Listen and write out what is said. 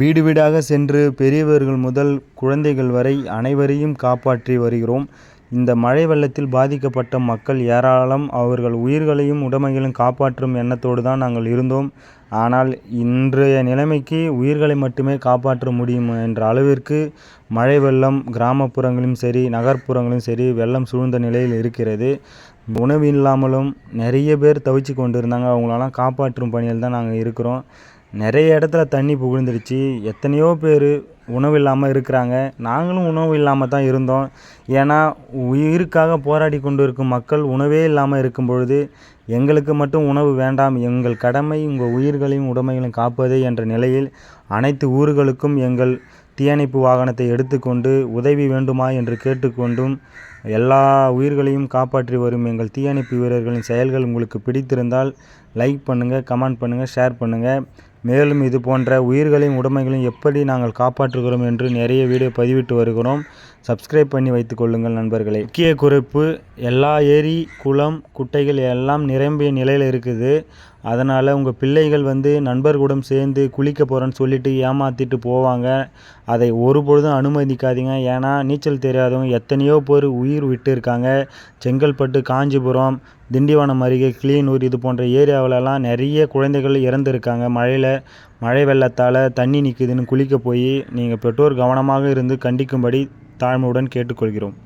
வீடு வீடாக சென்று பெரியவர்கள் முதல் குழந்தைகள் வரை அனைவரையும் காப்பாற்றி வருகிறோம். இந்த மழை வெள்ளத்தில் பாதிக்கப்பட்ட மக்கள் ஏராளம். அவர்கள் உயிர்களையும் உடைமைகளையும் காப்பாற்றும் எண்ணத்தோடு தான் நாங்கள் இருந்தோம். ஆனால் இன்றைய நிலைமைக்கு உயிர்களை மட்டுமே காப்பாற்ற முடியும் என்ற அளவிற்கு மழை வெள்ளம் கிராமப்புறங்களிலும் சரி நகர்ப்புறங்களிலும் சரி வெள்ளம் சூழ்ந்த நிலையில் இருக்கிறது. உணவு இல்லாமலும் நிறைய பேர் தவிச்சு கொண்டு இருந்தாங்க அவங்களெல்லாம் காப்பாற்றும் பணியில் தான் நாங்கள் இருக்கிறோம். நிறைய இடத்துல தண்ணி புகுந்துடுச்சு. எத்தனையோ பேர் உணவு இல்லாமல் இருக்கிறாங்க. நாங்களும் உணவு இல்லாமல் தான் இருந்தோம். ஏன்னா உயிருக்காக போராடி கொண்டு இருக்கும் மக்கள் உணவே இல்லாமல் இருக்கும் பொழுது எங்களுக்கு மட்டும் உணவு வேண்டாம். எங்கள் கடமை உங்கள் உயிர்களையும் உடைமைகளையும் காப்பதே என்ற நிலையில் அனைத்து ஊர்களுக்கும் எங்கள் தீயணைப்பு வாகனத்தை எடுத்துக்கொண்டு உதவி வேண்டுமா என்று கேட்டுக்கொண்டும் எல்லா உயிர்களையும் காப்பாற்றி வரும் எங்கள் தீயணைப்பு வீரர்களின் செயல்கள் உங்களுக்கு பிடித்திருந்தால் லைக் பண்ணுங்கள் கமெண்ட் பண்ணுங்கள் ஷேர் பண்ணுங்கள் மேலும் இது போன்ற உயிர்களையும் உடைமைகளையும் எப்படி நாங்கள் காப்பாற்றுகிறோம் என்று நிறைய வீடியோ பதிவிட்டு வருகிறோம். சப்ஸ்கிரைப் பண்ணி வைத்துக் கொள்ளுங்கள் நண்பர்களே. முக்கிய குறிப்பு எல்லா ஏரி குளம் குட்டைகள் எல்லாம் நிரம்பிய நிலையில் இருக்குது. அதனால் உங்கள் பிள்ளைகள் வந்து நண்பர்களுடன் சேர்ந்து குளிக்க போகிறேன்னு சொல்லிட்டு ஏமாற்றிட்டு போவாங்க. அதை ஒருபொழுதும் அனுமதிக்காதீங்க. ஏன்னா நீச்சல் தெரியாதவங்க எத்தனையோ பேர் உயிர் விட்டு இருக்காங்க செங்கல்பட்டு காஞ்சிபுரம் திண்டிவனம் அருகே கிளியனூர் இது போன்ற ஏரியாவிலலாம் நிறைய குழந்தைகள் இறந்துருக்காங்க. மழையில் மழை வெள்ளத்தால் தண்ணி நிற்குதுன்னு குளிக்க போய் நீங்கள் பெற்றோர் கவனமாக இருந்து கண்டிக்கும்படி தாழ்மையுடன் கேட்டுக்கொள்கிறோம்.